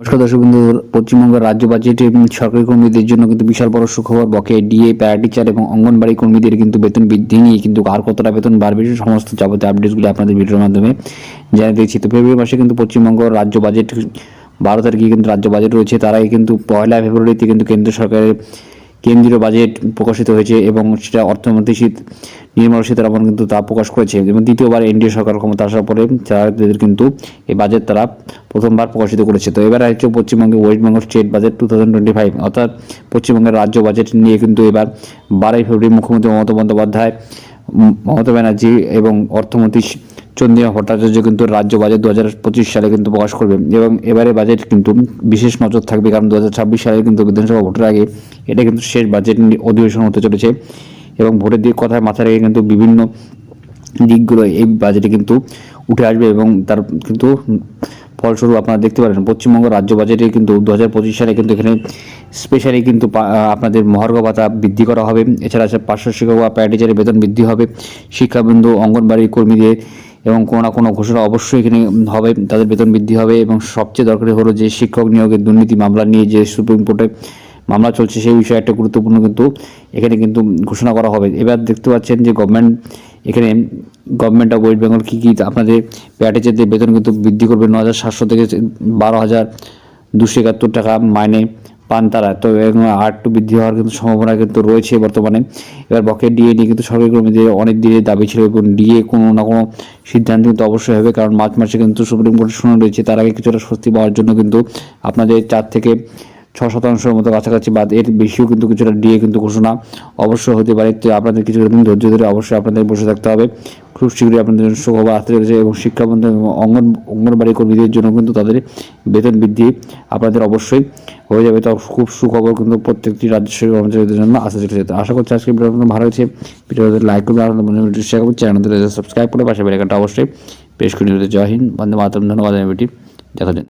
নমস্কার দর্শক বন্ধু পশ্চিমবঙ্গের রাজ্য বাজেটে সরকারি কর্মীদের জন্য কিন্তু বিশাল বড় সুখবর। বকে ডিএ প্যারাটিচার এবং অঙ্গনবাড়ি কর্মীদের কিন্তু বেতন বৃদ্ধি নিয়ে কিন্তু আর কতটা বেতন বাড়বে সমস্ত যাবতীয় আপডেটসগুলো আপনাদের ভিডিওর মাধ্যমে জানিয়ে দিয়েছি তো ফেব্রুয়ারি মাসে কিন্তু পশ্চিমবঙ্গ রাজ্য বাজেট, বারো তারিখে কিন্তু রাজ্য বাজেট রয়েছে। তারাই কিন্তু পয়লা ফেব্রুয়ারিতে কিন্তু কেন্দ্র সরকারের কেন্দ্রীয় বাজেট প্রকাশিত হয়েছে এবং সেটা অর্থমন্ত্রী শীত, নির্মলা সীতারামন কিন্তু তা প্রকাশ করেছে। এবং দ্বিতীয়বার এনডিএ সরকার ক্ষমতা আসার পরে তাদের কিন্তু এই বাজেট তারা প্রথমবার প্রকাশিত করেছে। তো এবার হচ্ছে পশ্চিমবঙ্গে West Bengal state budget two thousand twenty five অর্থাৎ পশ্চিমবঙ্গের রাজ্য বাজেট নিয়ে কিন্তু এবার বারোই ফেব্রুয়ারি মুখ্যমন্ত্রী মমতা বন্দ্যোপাধ্যায়, মমতা ব্যানার্জি এবং অর্থমন্ত্রী চন্দ্রিমা ভট্টাচার্য কিন্তু রাজ্য বাজেট দু হাজার পঁচিশ সালে কিন্তু প্রকাশ করবে এবং এবারে বাজেট কিন্তু বিশেষ নজর থাকবে, কারণ দু হাজার ছাব্বিশ সালে কিন্তু বিধানসভা ভোটের আগে এটা কিন্তু শেষ বাজেট অধিবেশন হতে চলেছে এবং ভোটের দিক কথায় মাথায় রেখে কিন্তু বিভিন্ন দিকগুলো এই বাজেটে কিন্তু উঠে আসবে এবং তার কিন্তু ফলস্বরূপ আপনারা দেখতে পারেন, পশ্চিমবঙ্গ রাজ্য বাজেটে কিন্তু দু হাজার পঁচিশ সালে কিন্তু এখানে স্পেশালি কিন্তু আপনাদের মহার্ঘ ভাতা বৃদ্ধি করা হবে। এছাড়া আছে পার্শ্ব শিক্ষক বা প্যারাটিচারের বেতন বৃদ্ধি হবে। শিক্ষাবিন্দু অঙ্গনবাড়ি কর্মীদের এবং কোনো না কোনো ঘোষণা অবশ্যই এখানে হবে, তাদের বেতন বৃদ্ধি হবে এবং সবচেয়ে দরকারি হলো যে শিক্ষক নিয়োগের দুর্নীতি মামলা নিয়ে যে সুপ্রিম কোর্টে মামলা চলছে সেই বিষয়ে একটা গুরুত্বপূর্ণ কিন্তু এখানে কিন্তু ঘোষণা করা হবে। এবার দেখতে পাচ্ছেন যে গভর্নমেন্ট এখানে গভর্নমেন্ট অফ ওয়েস্ট বেঙ্গল কী কী আপনাদের প্যাটেজের বেতন কিন্তু বৃদ্ধি করবে ন হাজার সাতশো থেকে বারো হাজার দুশো একাত্তর টাকা মাইনে পান তারা। তো আর একটু বৃদ্ধি হওয়ার কিন্তু সম্ভাবনা কিন্তু রয়েছে বর্তমানে। এবার বকেট ডিএ নিয়ে কিন্তু সরকারি কর্মীদের অনেক দিনের দাবি ছিল এবং ডিএ কোনো না কোনো সিদ্ধান্ত কিন্তু অবশ্যই হবে, কারণ মার্চ মাসে কিন্তু সুপ্রিম কোর্টের শুনানি রয়েছে। তার আগে কিছুটা স্বস্তি পাওয়ার জন্য কিন্তু আপনাদের চার থেকে ছ শতাংশের মতো কাছাকাছি বাদ, এর বেশিও কিন্তু কিছুটা ডিএ কিন্তু ঘোষণা অবশ্যই হতে পারে। তো আপনাদের কিছুটা দিন ধৈর্য ধরে অবশ্যই আপনাদের বসে থাকতে হবে। খুব শীঘ্রই আপনাদের জন্য সুখবর আসতে চলেছে এবং শিক্ষাবন্ধু এবং অঙ্গন, অঙ্গনবাড়ি কর্মীদের জন্য কিন্তু তাদের বেতন বৃদ্ধি আপনাদের অবশ্যই হয়ে যাবে। তো খুব সুখবর কিন্তু প্রত্যেকটি রাজ্য সরকার কর্মচারীদের জন্য আসতে চলেছে। তো আশা করছি আজকে ভিডিও ভালো হয়েছে ভিডিওতে লাইক করবেন আপনাদের মনে ভিডিও শেয়ার করবেন চ্যানেলটা সাবস্ক্রাইব করে পাশে বেলাকাটা অবশ্যই পেশ করে জয় হিন্দ বন্ধে মাতরম, ধন্যবাদ ভিডিও দেখা জন্য